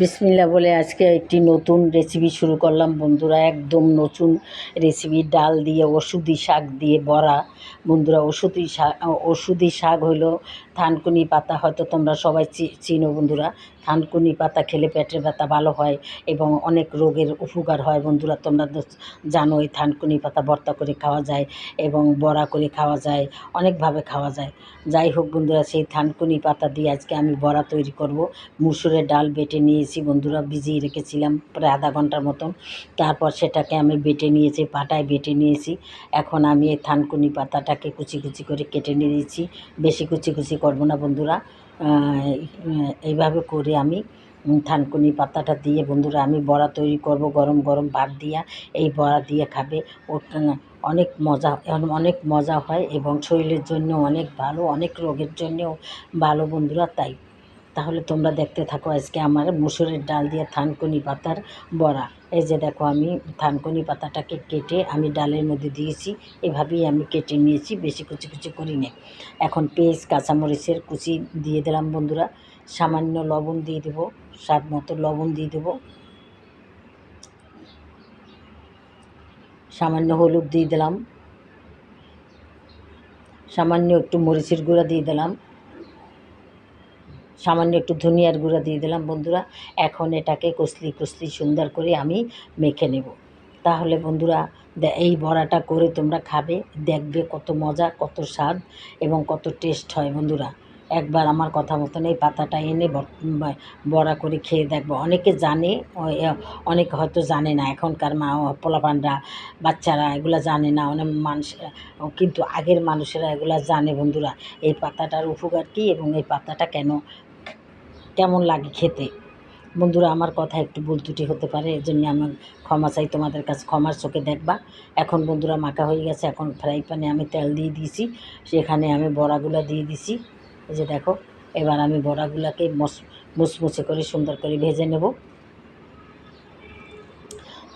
বিসমিল্লা বলে আজকে একটি নতুন রেসিপি শুরু করলাম। বন্ধুরা, একদম নতুন রেসিপি ডাল দিয়ে ওষুধি শাক দিয়ে বড়া। বন্ধুরা, ওষুধি শাক ওষুধি শাক হলো থানকুনি পাতা, হয়তো তোমরা সবাই চিনো বন্ধুরা। থানকুনি পাতা খেলে পেটের ব্যথা ভালো হয় এবং অনেক রোগের উপকার হয় বন্ধুরা। তোমরা তো জানো এই থানকুনি পাতা ভর্তা করে খাওয়া যায় এবং বড়া করে খাওয়া যায়, অনেকভাবে খাওয়া যায়। যাই হোক বন্ধুরা, সেই থানকুনি পাতা দিয়ে আজকে আমি বড়া তৈরি করব। মুসুরের ডাল বেটে নিয়েছি বন্ধুরা, ভিজিয়ে রেখেছিলাম প্রায় আধা ঘণ্টার মতন। তারপর সেটাকে আমি বেটে নিয়েছি পাটায় বেটে নিয়েছি। এখন আমি এই থানকুনি পাতাটাকে কুচি কুচি করে কেটে নিয়েছি বেশি কুচি কুচি করব না, বন্ধুরা। এইভাবে করে আমি থানকুনি পাতাটা দিয়ে, বন্ধুরা, আমি বড়া তৈরি করব, গরম গরম ভাত দিয়া। এই বড়া দিয়ে খাবে ও অনেক মজা অনেক মজা হয় এবং শরীরের জন্য অনেক ভালো, অনেক রোগের জন্যও ভালো, বন্ধুরা, তাই। তাহলে তোমরা দেখতে থাকো আজকে আমার মুসুরের ডাল দিয়ে থানকুনি পাতার বড়া। এই যে দেখো আমি থানকুনি পাতাটাকে কেটে আমি ডালের মধ্যে দিয়েছি, এভাবেই আমি কেটে নিয়েছি, বেশি কুচি কুচি করি নে এখন পেঁয়াজ, কাঁচামরিচের কুচি দিয়ে দিলাম বন্ধুরা। সামান্য লবণ দিয়ে দেবো, স্বাদ মতো লবণ দিয়ে দেবো। সামান্য হলুদ দিয়ে দিলাম। সামান্য একটু মরিচের গুঁড়া দিয়ে দিলাম। সামান্য একটু ধনিয়ার গুঁড়া দিয়ে দিলাম বন্ধুরা। এখন এটাকে কসলি কসলি সুন্দর করে আমি মেখে নেব। তাহলে বন্ধুরা এই বড়াটা করে তোমরা খাবে, দেখবে কত মজা, কত স্বাদ এবং কত টেস্ট হয় বন্ধুরা। একবার আমার কথা মতন এই পাতাটা এনে বড়া করে খেয়ে দেখব। অনেকে জানে অনেকে হয়তো জানে না, এখনকার মা পোলাপানরা, বাচ্চারা এগুলো জানে না, অনেক মানুষ কিন্তু আগের মানুষেরা এগুলো জানে বন্ধুরা। এই পাতাটার উপকার কী এবং এই পাতাটা কেন, কেমন লাগে খেতে? বন্ধুরা, আমার কথা একটু ভুল ত্রুটি হতে পারে এর জন্য আমি ক্ষমা চাই তোমাদের কাছে, ক্ষমার চোখে দেখবা। এখন বন্ধুরা, মাখা হয়ে গেছে, এখন ফ্রাই প্যানে আমি তেল দিয়ে দিয়েছি, সেখানে আমি বড়াগুলো দিয়ে দিছি এই যে দেখো, এবার আমি বড়াগুলোকে মস মুচমুচে করে সুন্দর করে ভেজে নেব।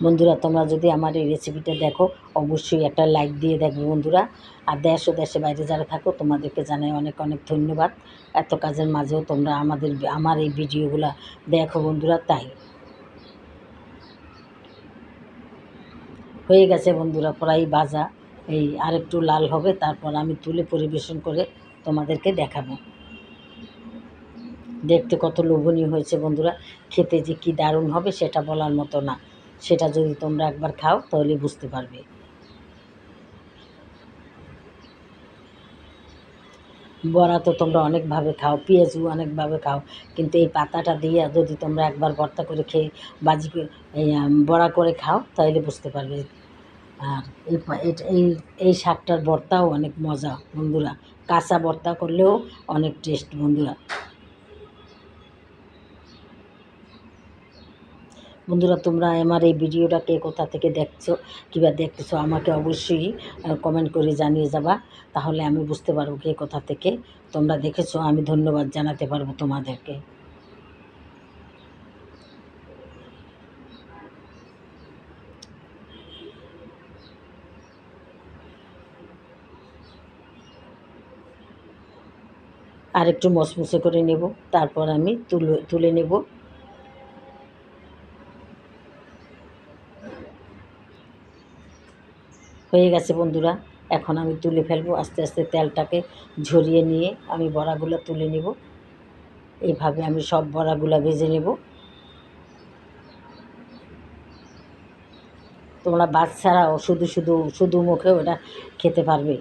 বন্ধুরা, তোমরা যদি আমার এই রেসিপিটা দেখো, অবশ্যই একটা লাইক দিয়ে দেখবে বন্ধুরা। আর দেশ ও দেশে বাইরে যারা থাকো, তোমাদেরকে জানাই অনেক অনেক ধন্যবাদ। এত কাজের মাঝেও তোমরা আমাদের আমার এই ভিডিওগুলো দেখো বন্ধুরা, তাই। হয়ে গেছে বন্ধুরা, প্রায় ভাজা। এই আরেকটু লাল হবে, তারপর আমি তুলে পরিবেশন করে তোমাদেরকে দেখাবো। দেখতে কত লোভনীয় হয়েছে বন্ধুরা। খেতে যে কি দারুণ হবে সেটা বলার মতো না। সেটা যদি তোমরা একবার খাও তাহলে বুঝতে পারবে। বড়া তো তোমরা অনেকভাবে খাও, পেঁয়াজও অনেকভাবে খাও, কিন্তু এই পাতাটা দিয়ে যদি তোমরা একবার ভর্তা করে খেয়ে বাজি বড়া করে খাও তাহলে বুঝতে পারবে। আর এই এই শাকটার ভর্তাও অনেক মজা বন্ধুরা। কাঁচা বর্তা করলেও অনেক টেস্ট বন্ধুরা। বন্ধুরা, তোমরা আমার এই ভিডিওটাকে কোথা থেকে দেখছ, কিবা দেখতেছো, আমাকে অবশ্যই কমেন্ট করে জানিয়ে যাবা। তাহলে আমি বুঝতে পারব কে কোথা থেকে। তোমরা দেখেছ, আমি ধন্যবাদ জানাতে পারব তোমাদেরকে। আর একটু মসমসে করে নেব, তারপর আমি তুলে তুলে নেব। হয়ে গেছে বন্ধুরা, এখন আমি তুলে ফেলব, আস্তে আস্তে তেলটাকে ঝরিয়ে নিয়ে আমি বড়াগুলো তুলে নেব। এইভাবে আমি সব বড়াগুলো ভেজে নেব। তোমরা বাচ্চারাও শুধু শুধু শুধু মুখে ওটা খেতে পারবে।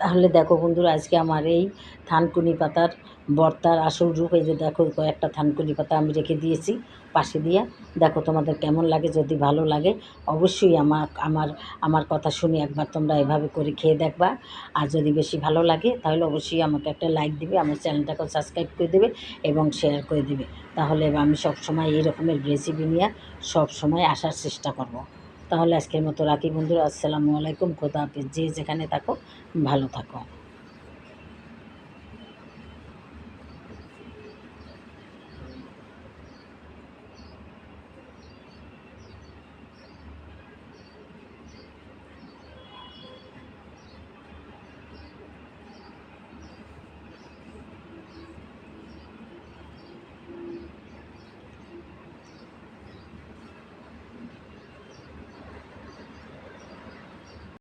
তাহলে দেখো বন্ধুরা, আজকে আমার এই থানকুনি পাতার বর্তার আসল রূপ, এই যে দেখো, কয়েকটা থানকুনি পাতা আমি রেখে দিয়েছি পাশে দিয়া। দেখো তোমাদের কেমন লাগে, যদি ভালো লাগে অবশ্যই আমার আমার আমার কথা শুনে একবার তোমরা এভাবে করে খেয়ে দেখবা। আর যদি বেশি ভালো লাগে, তাহলে অবশ্যই আমাকে একটা লাইক দিবে, আমার চ্যানেলটাকে সাবস্ক্রাইব করে দেবে এবং শেয়ার করে দেবে। তাহলে আমি সব সময় এই রকমের রেসিপি নিয়ে সব সময় আসার চেষ্টা করব। তাহলে আজকের মতো রাখি বন্ধুরা। আসসালামু আলাইকুম। খোদা হাফিজ। যে যেখানে থাকো ভালো থাকো